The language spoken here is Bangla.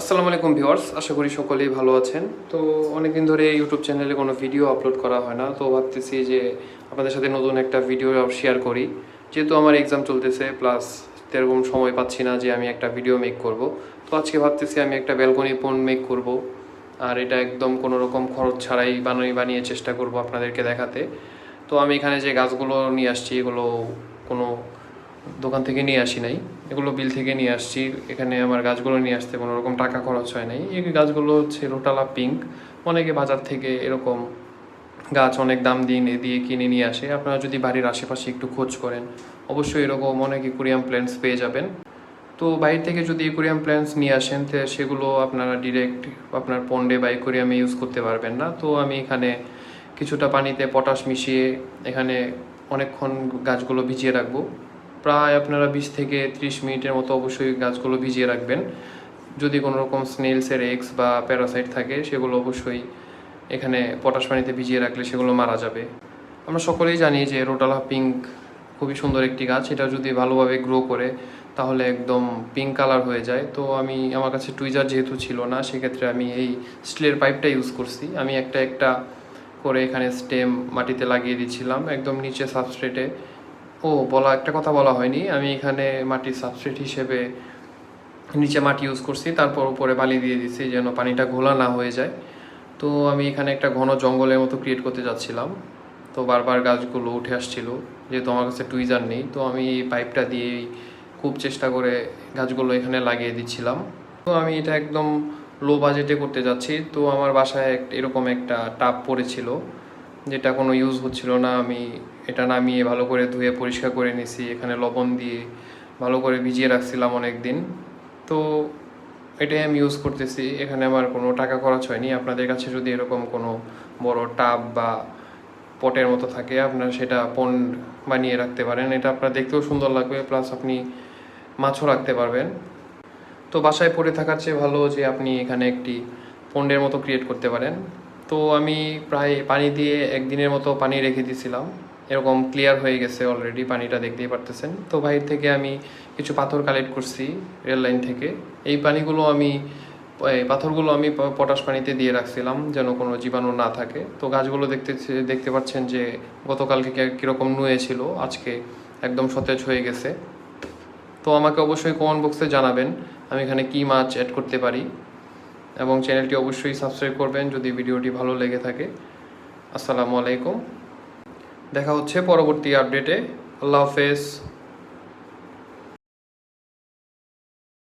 আসসালামু আলাইকুম ভিউয়ার্স, আশা করি সকলেই ভালো আছেন। তো অনেকদিন ধরে ইউটিউব চ্যানেলে কোনো ভিডিও আপলোড করা হয় না, তো ভাবতেছি যে আপনাদের সাথে নতুন একটা ভিডিও শেয়ার করি। যেহেতু আমার এক্সাম চলতেছে প্লাস সেরকম সময় পাচ্ছি না যে আমি একটা ভিডিও মেক করব। তো আজকে ভাবতেছি আমি একটা ব্যালকনি ফোন মেক করব, আর এটা একদম কোনো রকম খরচ ছাড়াই বানিয়ে বানিয়ে চেষ্টা করব আপনাদেরকে দেখাতে। তো আমি এখানে যে গাছগুলো নিয়ে আসছি, এগুলো কোনো দোকান থেকে নিয়ে আসি নাই। এগুলো বিল থেকে নিয়ে আসছি। এখানে আমার গাছগুলো নিয়ে আসতে কোনো রকম টাকা খরচ হয় নাই। এই গাছগুলো হচ্ছে রোটালা পিঙ্ক। অনেকে বাজার থেকে এরকম গাছ অনেক দাম দিয়ে দিয়ে কিনে নিয়ে আসে। আপনারা যদি বাড়ির আশেপাশে একটু খোঁজ করেন, অবশ্যই এরকম অনেক ইকুরিয়াম প্ল্যান্টস পেয়ে যাবেন। তো বাইরে থেকে যদি ইকুরিয়াম প্ল্যান্টস নিয়ে আসেন, তো সেগুলো আপনারা ডিরেক্ট আপনার পন্ডে বা ইকুরিয়ামে ইউজ করতে পারবেন না। তো আমি এখানে কিছুটা পানিতে পটাশ মিশিয়ে এখানে অনেকক্ষণ গাছগুলো ভিজিয়ে রাখব। প্রায় আপনারা বিশ থেকে ত্রিশ মিনিটের মতো অবশ্যই গাছগুলো ভিজিয়ে রাখবেন। যদি কোনো রকম স্নেলসের এক্স বা প্যারাসাইট থাকে, সেগুলো অবশ্যই এখানে পটাশ পানিতে ভিজিয়ে রাখলে সেগুলো মারা যাবে। আমরা সকলেই জানি যে রোটালা পিঙ্ক খুবই সুন্দর একটি গাছ। এটা যদি ভালোভাবে গ্রো করে, তাহলে একদম পিঙ্ক কালার হয়ে যায়। তো আমি, আমার কাছে টুইজার যেহেতু ছিল না, সেক্ষেত্রে আমি এই স্টিলের পাইপটা ইউজ করছি। আমি একটা একটা করে এখানে স্টেম মাটিতে লাগিয়ে দিচ্ছিলাম, একদম নিচে সাবস্ট্রেটে ও, বলা, একটা কথা বলা হয়নি। আমি এখানে মাটির সাবস্ট্রেট হিসেবে নিচে মাটি ইউজ করছি, তারপর উপরে বালি দিয়ে দিচ্ছি যেন পানিটা ঘোলা না হয়ে যায়। তো আমি এখানে একটা ঘন জঙ্গলের মতো ক্রিয়েট করতে যাচ্ছিলাম। তো বারবার গাছগুলো উঠে আসছিল, যেহেতু আমার কাছে টুইজার নেই, তো আমি পাইপটা দিয়েই খুব চেষ্টা করে গাছগুলো এখানে লাগিয়ে দিচ্ছিলাম। তো আমি এটা একদম লো বাজেটে করতে যাচ্ছি। তো আমার বাসায় এরকম একটা টাব পড়েছিল। যেটা কোনো ইউজ হচ্ছিল না, আমি এটা নামিয়ে ভালো করে ধুয়ে পরিষ্কার করে নিছি, এখানে লবণ দিয়ে ভালো করে ভিজিয়ে রাখছিলাম অনেক দিন তো এটাই আমি ইউজ করতেছি, এখানে আমার কোনো টাকা খরচ হয়নি। আপনাদের কাছে যদি এরকম কোনো বড় টাব বা পটের মতো থাকে, আপনারা সেটা পন্ড বানিয়ে রাখতে পারেন। এটা আপনার দেখতেও সুন্দর লাগবে প্লাস আপনি মাছও রাখতে পারবেন। তো বাসায় পড়ে থাকার চেয়ে ভালো যে আপনি এখানে একটি পন্ডের মতো ক্রিয়েট করতে পারেন। তো আমি প্রায় পানি দিয়ে একদিনের মতো পানি রেখে দিয়েছিলাম। এরকম ক্লিয়ার হয়ে গেছে অলরেডি পানিটা দেখতেই পারতেছেন। তো বাইরে থেকে আমি কিছু পাথর কালেক্ট করছি রেল লাইন থেকে। এই পানিগুলো আমি পাথরগুলো আমি পটাশ পানিতে দিয়ে রাখছিলাম যেন কোনো জীবাণু না থাকে। তো গাছগুলো দেখতে দেখতে পাচ্ছেন যে গতকালকে কীরকম নুয়ে ছিল আজকে একদম সতেজ হয়ে গেছে। তো আমাকে অবশ্যই কমেন্ট বক্সে জানাবেন, আমি এখানে কী মাছ অ্যাড করতে পারি। এবং চ্যানেলটি অবশ্যই সাবস্ক্রাইব করবেন যদি ভিডিওটি ভালো লেগে থাকে। আসসালামু আলাইকুম। দেখা হচ্ছে পরবর্তী আপডেটে। আল্লাহ হাফেজ।